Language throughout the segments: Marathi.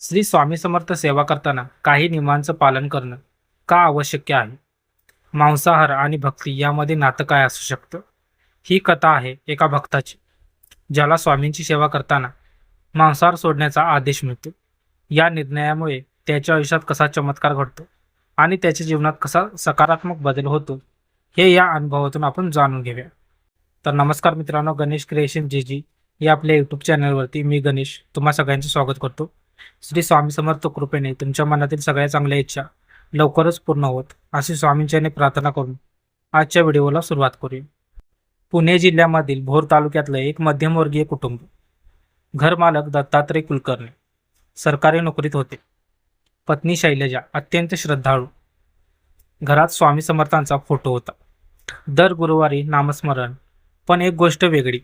श्री स्वामी समर्थ सेवा करताना काही नियमांचं पालन करणं का आवश्यक आहे? मांसाहार आणि भक्ती यामध्ये नातं काय असू शकतं? ही कथा आहे एका भक्ताची ज्याला स्वामींची सेवा करताना मांसाहार सोडण्याचा आदेश मिळतो. या निर्णयामुळे त्याच्या आयुष्यात कसा चमत्कार घडतो आणि त्याच्या जीवनात कसा सकारात्मक बदल होतो हे या अनुभवातून आपण जाणून घेऊया. तर नमस्कार मित्रांनो गणेश क्रिएशन जे जी या आपल्या यूट्यूब चॅनलवरती मी गणेश तुम्हा सगळ्यांचं स्वागत करतो. श्री स्वामी समर्थ कृपेने तुमच्या मनातील सगळ्या चांगल्या इच्छा लवकरच पूर्ण होत अशी स्वामींच्याने प्रार्थना करून आजच्या व्हिडिओला सुरुवात करूया. पुणे जिल्ह्यामधील भोर तालुक्यातलं एक मध्यमवर्गीय कुटुंब घरमालक दत्तात्रय कुलकर्णी सरकारी नोकरीत होते. पत्नी शैलजा अत्यंत श्रद्धाळू. घरात स्वामी समर्थांचा फोटो होता. दर गुरुवारी नामस्मरण पण एक गोष्ट वेगळी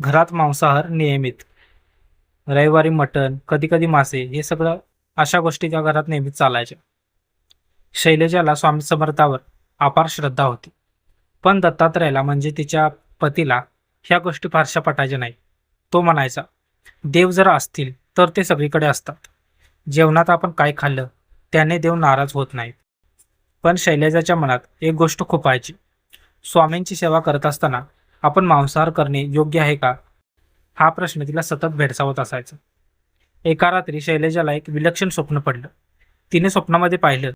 घरात मांसाहार नियमित. रविवारी मटण कधीकधी मासे हे सगळं अशा गोष्टी त्या घरात नेहमीच चालायच्या. शैलजाला स्वामी समर्थावर अपार श्रद्धा होती. पण दत्तात्रयाला म्हणजे तिच्या पतीला ह्या गोष्टी फारशा पटायच्या नाही तो म्हणायचा देव जर असतील तर ते सगळीकडे असतात. जेवणात आपण काय खाल्लं त्याने देव नाराज होत नाहीत. पण शैलजाच्या मनात एक गोष्ट खूप व्हायची. स्वामींची सेवा करत असताना आपण मांसाहार करणे योग्य आहे का? हा प्रश्न तिला सतत भेडसावत असायचा. एका रात्री शैलेजाला एक विलक्षण स्वप्न पडलं. तिने स्वप्नामध्ये पाहिलं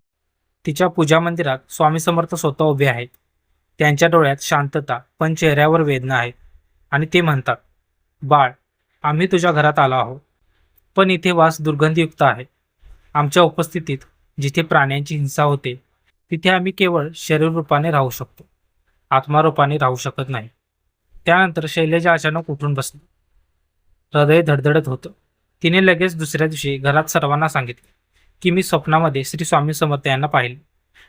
तिच्या पूजा मंदिरात स्वामी समर्थ स्वतः उभे आहेत. त्यांच्या डोळ्यात शांतता पण चेहऱ्यावर वेदना आहे. आणि ते म्हणतात बाळ आम्ही तुझ्या घरात आलो आहोत. पण इथे वास दुर्गंधीयुक्त आहे. आमच्या उपस्थितीत जिथे प्राण्यांची हिंसा होते तिथे आम्ही केवळ शरीर रूपाने राहू शकतो. आत्मारूपाने राहू शकत नाही. त्यानंतर शैलेजा अचानक उठून बसली. हृदय धडधडत होतं. तिने लगेच दुसऱ्या दिवशी घरात सर्वांना सांगितले की मी स्वप्नामध्ये श्री स्वामी समर्थ यांना पाहिले.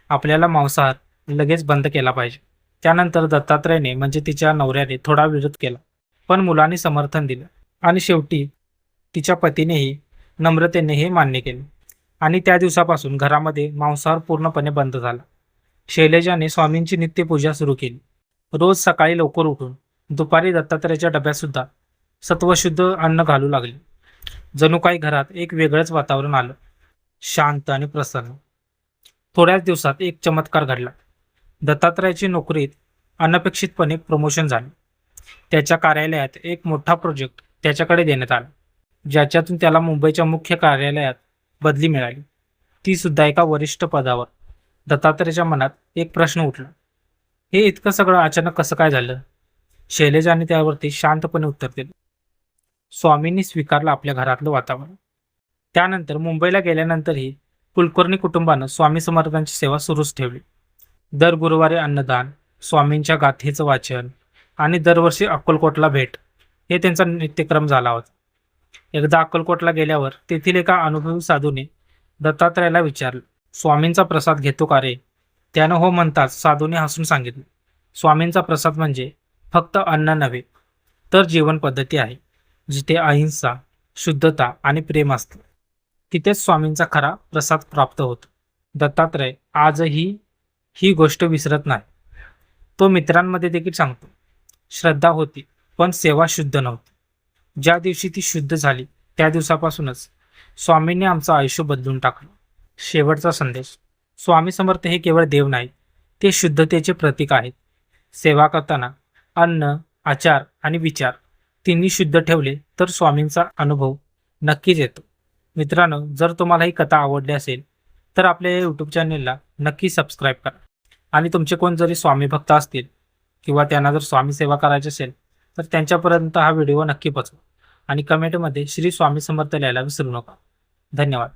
आपल्याला मांसाहार लगेच बंद केला पाहिजे. त्यानंतर दत्तात्रयने म्हणजे तिच्या नवऱ्याने थोडा विरोध केला. पण मुलांनी समर्थन दिलं आणि शेवटी तिच्या पतीनेही नम्रतेने हे मान्य केले. आणि त्या दिवसापासून घरामध्ये मांसाहार पूर्णपणे बंद झाला. शैलेजाने स्वामींची नित्यपूजा सुरू केली. रोज सकाळी लवकर उठून दुपारी दत्तात्रयाच्या डब्यात सुद्धा सत्वशुद्ध अन्न घालू लागले. जणू काही घरात एक वेगळंच वातावरण आलं. शांत आणि प्रसन्न. थोड्याच दिवसात एक चमत्कार घडला. दत्तात्रयाची नोकरीत अनपेक्षितपणे प्रमोशन झाले. त्याच्या कार्यालयात एक मोठा प्रोजेक्ट त्याच्याकडे देण्यात आला ज्याच्यातून त्याला मुंबईच्या मुख्य कार्यालयात बदली मिळाली. ती सुद्धा एका वरिष्ठ पदावर. दत्तात्रयाच्या मनात एक प्रश्न उठला. हे इतकं सगळं अचानक कसं काय झालं? शैलेजाने त्यावरती शांतपणे उत्तर दिलं. स्वामींनी स्वीकारलं आपल्या घरातलं वातावरण. त्यानंतर मुंबईला गेल्यानंतरही कुलकर्णी कुटुंबानं स्वामी समर्थांची सेवा सुरूच ठेवली. दर गुरुवारी अन्नदान स्वामींच्या गाथेचं वाचन आणि दरवर्षी अक्कलकोटला भेट हे त्यांचा नित्यक्रम झाला होता. एकदा अक्कलकोटला गेल्यावर तेथील एका अनुभवी साधूने दत्तात्रयाला विचारलं स्वामींचा प्रसाद घेतो का रे? त्यानं हो म्हणताच साधूने हसून सांगितलं स्वामींचा प्रसाद म्हणजे फक्त अन्न नव्हे तर जीवन पद्धती आहे. जिथे अहिंसा शुद्धता आणि प्रेम असतं तिथेच स्वामींचा खरा प्रसाद प्राप्त होतो. दत्तात्रय आजही ही गोष्ट विसरत नाही. तो मित्रांमध्ये देखील सांगतो श्रद्धा होती पण सेवा शुद्ध नव्हती. ज्या दिवशी ती शुद्ध झाली त्या दिवसापासूनच स्वामींनी आमचं आयुष्य बदलून टाकलं. शेवटचा संदेश. स्वामी समर्थ हे केवळ देव नाही ते शुद्धतेचे प्रतीक आहेत. सेवा करताना अन्न आचार आणि विचार तिन्ही शुद्ध ठेवले तर स्वामींचा अनुभव नक्कीच येतो. मित्रांनो जर तुम्हाला ही कथा आवडली असेल तर आपल्या या यूट्यूब चॅनेलला नक्की सबस्क्राईब करा. आणि तुमचे कोण जरी स्वामी भक्त असतील किंवा त्यांना जर स्वामी सेवा करायची असेल तर त्यांच्यापर्यंत हा व्हिडिओ नक्की पोचवा. आणि कमेंटमध्ये श्री स्वामी समर्थ लिहायला विसरू नका. धन्यवाद.